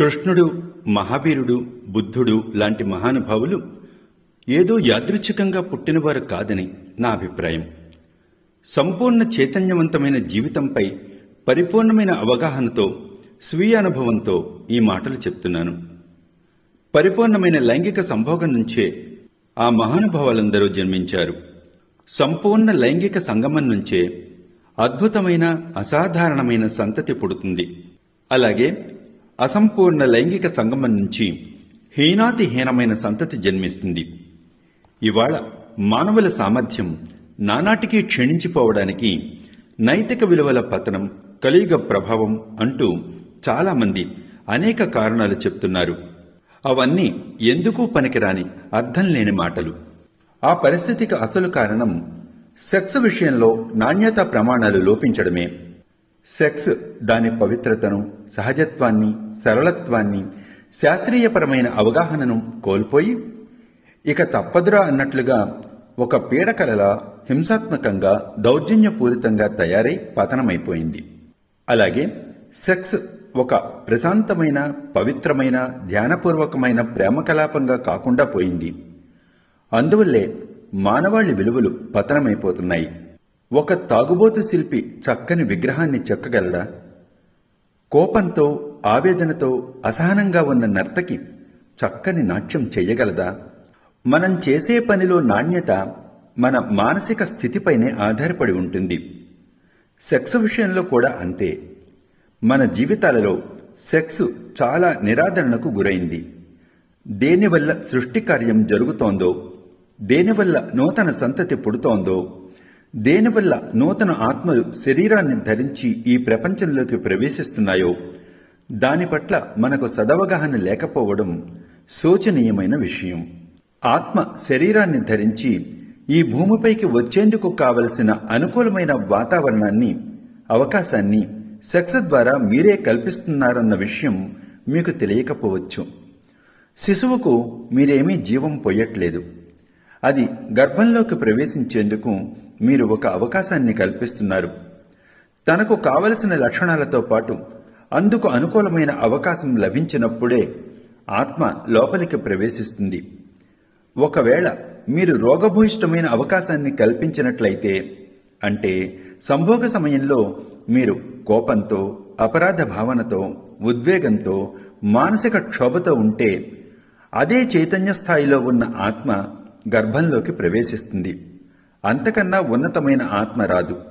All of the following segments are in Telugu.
కృష్ణుడు మహావీరుడు బుద్ధుడు లాంటి మహానుభావులు ఏదో యాదృచ్ఛికంగా పుట్టినవారు కాదని నా అభిప్రాయం. సంపూర్ణ చైతన్యవంతమైన జీవితంపై పరిపూర్ణమైన అవగాహనతో స్వీయ అనుభవంతో ఈ మాటలు చెప్తున్నాను. పరిపూర్ణమైన లైంగిక సంభోగం నుంచే ఆ మహానుభావులందరూ జన్మించారు. సంపూర్ణ లైంగిక సంగమం నుంచే అద్భుతమైన అసాధారణమైన సంతతి పుడుతుంది. అలాగే అసంపూర్ణ లైంగిక సంగమం నుంచి హీనాతిహీనమైన సంతతి జన్మిస్తుంది. ఇవాళ మానవుల సామర్థ్యం నానాటికి క్షీణించిపోవడానికి నైతిక విలువల పతనం కలియుగ ప్రభావం అంటూ చాలామంది అనేక కారణాలు చెప్తున్నారు. అవన్నీ ఎందుకు పనికిరాని అర్థం లేని మాటలు. ఆ పరిస్థితికి అసలు కారణం సెక్స్ విషయంలో నాణ్యతా ప్రమాణాలు లోపించడమే. సెక్స్ దాని పవిత్రతను సహజత్వాన్ని సరళత్వాన్ని శాస్త్రీయపరమైన అవగాహనను కోల్పోయి ఇక తప్పదురా అన్నట్లుగా ఒక పీడకలలా హింసాత్మకంగా దౌర్జన్యపూరితంగా తయారై పతనమైపోయింది. అలాగే సెక్స్ ఒక ప్రశాంతమైన పవిత్రమైన ధ్యానపూర్వకమైన ప్రేమ కలాపంగా కాకుండా పోయింది. అందువల్లే మానవాళి విలువలు పతనమైపోతున్నాయి. ఒక తాగుబోతు శిల్పి చక్కని విగ్రహాన్ని చెక్కగలడా? కోపంతో ఆవేదనతో అసహనంగా ఉన్న నర్తకి చక్కని నాట్యం చెయ్యగలదా? మనం చేసే పనిలో నాణ్యత మన మానసిక స్థితిపైనే ఆధారపడి ఉంటుంది. సెక్స్ విషయంలో కూడా అంతే. మన జీవితాలలో సెక్స్ చాలా నిరాదరణకు గురైంది. దేనివల్ల సృష్టి కార్యం జరుగుతోందో దేనివల్ల నూతన సంతతి పుడుతోందో దేనివల్ల నూతన ఆత్మలు శరీరాన్ని ధరించి ఈ ప్రపంచంలోకి ప్రవేశిస్తున్నాయో? దాని పట్ల మనకు సదవగాహన లేకపోవడం శోచనీయమైన విషయం. ఆత్మ శరీరాన్ని ధరించి ఈ భూమిపైకి వచ్చేందుకు కావలసిన అనుకూలమైన వాతావరణాన్ని అవకాశాన్ని సెక్స్ ద్వారా మీరే కల్పిస్తున్నారన్న విషయం మీకు తెలియకపోవచ్చు. శిశువుకు మీరేమీ జీవం పోయట్లేదు. అది గర్భంలోకి ప్రవేశించేందుకు మీరు ఒక అవకాశాన్ని కల్పిస్తున్నారు. తనకు కావలసిన లక్షణాలతో పాటు అందుకు అనుకూలమైన అవకాశం లభించినప్పుడే ఆత్మ లోపలికి ప్రవేశిస్తుంది. ఒకవేళ మీరు రోగభూయిష్టమైన అవకాశాన్ని కల్పించినట్లయితే అంటే సంభోగ సమయంలో మీరు కోపంతో అపరాధ భావనతో ఉద్వేగంతో మానసిక క్షోభతో ఉంటే అదే చైతన్య స్థాయిలో ఉన్న ఆత్మ గర్భంలోకి ప్రవేశిస్తుంది. అంతకన్నా ఉన్నతమైన ఆత్మ రాదు.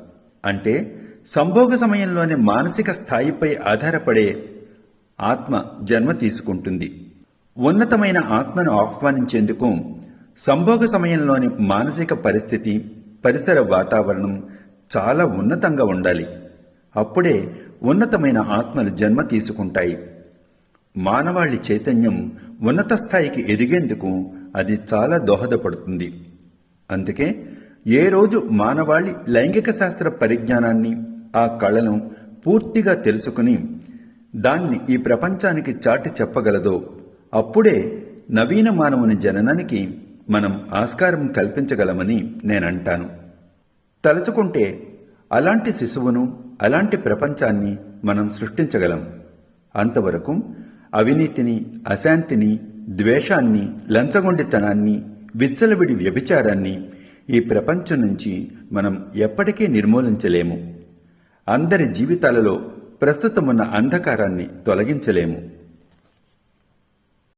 అంటే సంభోగ సమయంలోని మానసిక స్థాయిపై ఆధారపడే ఆత్మ జన్మ తీసుకుంటుంది. ఉన్నతమైన ఆత్మను ఆహ్వానించేందుకు సంభోగ సమయంలోని మానసిక పరిస్థితి పరిసర వాతావరణం చాలా ఉన్నతంగా ఉండాలి. అప్పుడే ఉన్నతమైన ఆత్మలు జన్మ తీసుకుంటాయి. మానవాళి చైతన్యం ఉన్నత స్థాయికి ఎదిగేందుకు అది చాలా దోహదపడుతుంది. అందుకే ఏ రోజు మానవాళి లైంగిక శాస్త్ర పరిజ్ఞానాన్ని ఆ కళను పూర్తిగా తెలుసుకుని దాన్ని ఈ ప్రపంచానికి చాటి చెప్పగలదో అప్పుడే నవీన మానవుని జననానికి మనం ఆస్కారం కల్పించగలమని నేనంటాను. తలుచుకుంటే అలాంటి శిశువును అలాంటి ప్రపంచాన్ని మనం సృష్టించగలం. అంతవరకు అవినీతిని అశాంతిని ద్వేషాన్ని లంచగొండితనాన్ని విచ్చలవిడి వ్యభిచారాన్ని ఈ ప్రపంచం నుంచి మనం ఎప్పటికీ నిర్మూలించలేము. అందరి జీవితాలలో ప్రస్తుతమున్న అంధకారాన్ని తొలగించలేము.